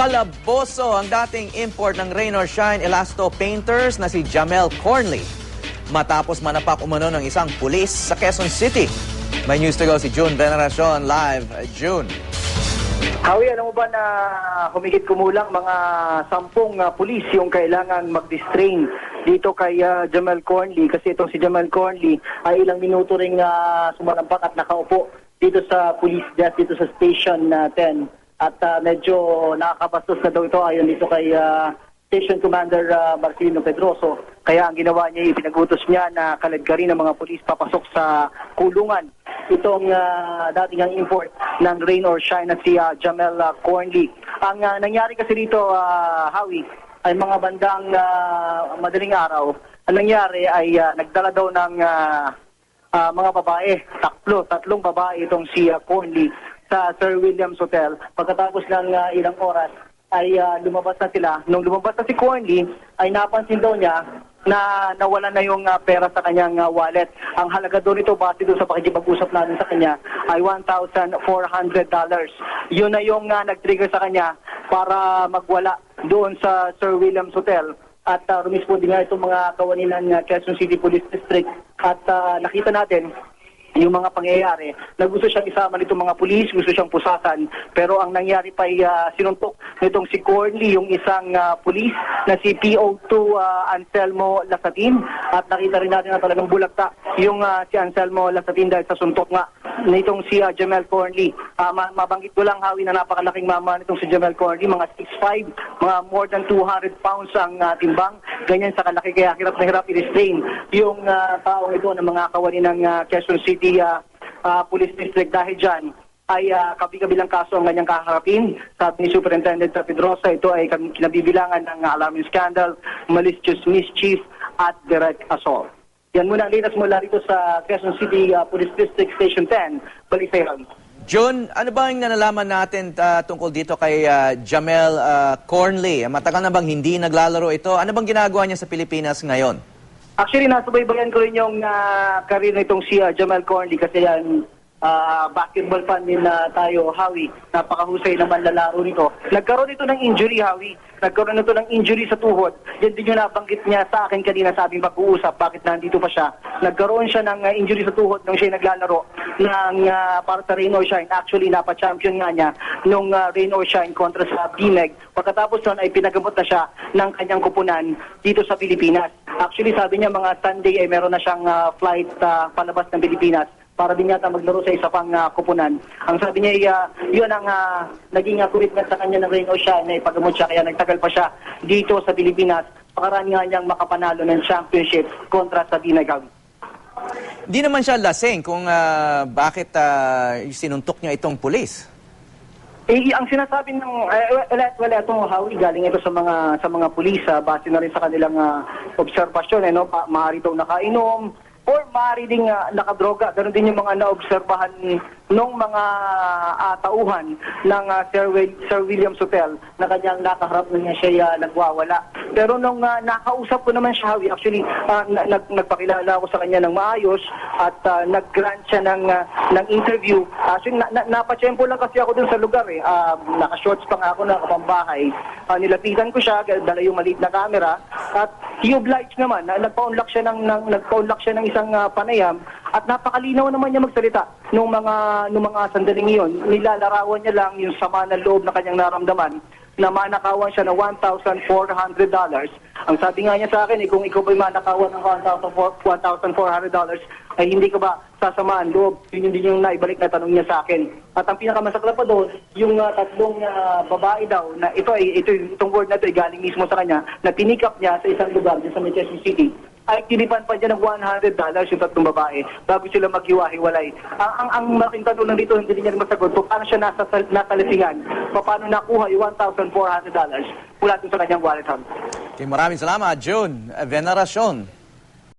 Kalaboso ang dating import ng Rain or Shine Elasto Painters na si Jamel Cornley. Matapos manapak umano ng isang pulis sa Quezon City. May news to go si June Veneracion live. June. Howie, alam mo ba na humigit kumulang mga sampung uh, pulis yung kailangan mag-distrain dito kay uh, Jamal Cornley kasi itong si Jamal Cornley ay ilang minuto ring uh, sumalampak at nakaupo dito sa police desk dito sa station uh, 10 at uh, medyo nakakabastos na daw ito ayon dito kay uh, Station Commander uh, Marcelino Pedroso. Kaya ang ginawa niya, ipinagutos niya na kaladkarin ng mga pulis papasok sa kulungan itong uh, dating ang import ng Rain or Shine na si uh, Jamel uh, Cornley. Ang uh, nangyari kasi dito, uh, Howie, ay mga bandang uh, madaling araw. Ang nangyari ay uh, nagdala daw ng uh, uh, mga babae, tatlo, tatlong babae itong si uh, Cornley sa Sir Williams Hotel. Pagkatapos ng uh, ilang oras, ay uh, lumabas na sila. Nung lumabas na si Cornley, ay napansin daw niya na nawala na yung uh, pera sa kanyang uh, wallet. Ang halaga doon ito, base doon sa pakikipag-usap natin sa kanya, ay $1,400. Yun na yung uh, nag-trigger sa kanya para magwala doon sa Sir Williams Hotel. At uh, rumispo din nga itong mga kawanin ng uh, Quezon City Police District. At uh, nakita natin yung mga pangyayari na gusto siyang isama nitong mga pulis, gusto siyang pusasan. Pero ang nangyari pa ay uh, sinuntok nitong si Cornley, yung isang uh, pulis na si PO2 uh, Anselmo Lasatin. At nakita rin natin na talagang bulagta yung uh, si Anselmo Lasatin dahil sa suntok nga nitong si uh, Jamel Cornley. Uh, ma- mabanggit ko lang, Hawi, na napakalaking mama nitong si Jamel Cornley, mga 6'5", mga more than 200 pounds ang uh, timbang. Ganyan sa kalaki, kaya hirap na hirap i-restrain yung uh, taong ito ng mga kawani ng uh, Quezon City uh, uh, Police District. Dahil dyan, ay uh, kabi-kabilang kaso ang kanyang kaharapin. Sabi ni Superintendent Pedrosa, ito ay kinabibilangan ng alarming scandal, malicious mischief, at direct assault. Yan muna ang latest mula rito sa Quezon City uh, Police District Station 10, Balisayan. June, ano ba yung nalalaman natin uh, tungkol dito kay uh, Jamel uh, Cornley? Matagal na bang hindi naglalaro ito? Ano bang ginagawa niya sa Pilipinas ngayon? Actually, nasubaybayan ko rin yung uh, karir nitong si uh, Jamal Cornley kasi yan uh, basketball fan din na tayo, Howie. Napakahusay naman lalaro nito. Nagkaroon ito ng injury, Howie. Nagkaroon ito ng injury sa tuhod. Yan din yung nabanggit niya sa akin kanina sa aming pag-uusap. Bakit nandito pa siya? Nagkaroon siya ng uh, injury sa tuhod nung siya naglalaro ng uh, para sa Rain or Shine. Actually, napa-champion nga niya nung uh, Rain or Shine kontra sa BMEG. Pagkatapos nun ay pinagamot na siya ng kanyang kupunan dito sa Pilipinas. Actually, sabi niya mga Sunday ay meron na siyang uh, flight uh, palabas ng Pilipinas para din yata maglaro sa isa pang uh, kupunan. Ang sabi niya, uh, yun ang uh, naging uh, commitment sa kanya ng Rain o siya na ipagamot siya kaya nagtagal pa siya dito sa Pilipinas. Pakaraan nga niyang makapanalo ng championship kontra sa Binagaw. Di naman siya lasing kung uh, bakit uh, sinuntok niya itong pulis. Eh, ang sinasabi ng eh, wala wala itong Howie galing ito sa mga sa mga pulis uh, base na rin sa kanilang uh, obserbasyon eh no pa, maaari daw nakainom or maaari ding uh, nakadroga. Ganun din yung mga naobserbahan nung mga uh, tauhan ng uh, Sir, Will, Sir Williams Hotel na kanyang nakaharap na niya siya uh, nagwawala. Pero nung uh, nakausap ko naman siya, Hawi, actually, uh, nag nagpakilala ako sa kanya ng maayos at uh, nag-grant siya ng, uh, ng interview. Actually, na, na, napachempo lang kasi ako dun sa lugar eh. Uh, naka-shorts pa nga ako, nakapambahay. Uh, nilapitan ko siya, dala yung maliit na camera. At he obliged naman, na, nagpa-unlock siya ng, ng, nagpa-unlock siya ng isang uh, panayam at napakalinaw naman niya magsalita nung mga nung mga sandaling iyon. Nilalarawan niya lang yung sama ng loob na kanyang naramdaman na manakawan siya ng $1,400. Ang sabi nga niya sa akin, eh, kung ikaw ba'y manakawan ng $1,400, ay hindi ka ba sasamaan loob? Yun din yung naibalik na tanong niya sa akin. At ang pinakamasakla pa doon, yung uh, tatlong uh, babae daw, na ito ay ito, itong word na ito ay galing mismo sa kanya, na tinikap niya sa isang lugar sa Manchester City ay tinipan pa niya ng $100 yung tatlong babae bago sila maghiwa-hiwalay. Ang, ang, ang malaking tanong lang dito, hindi niya masagot kung paano siya nasa, nasa lisingan, paano nakuha yung $1,400 mula sa kanyang wallet. Okay, maraming salamat, June Veneracion.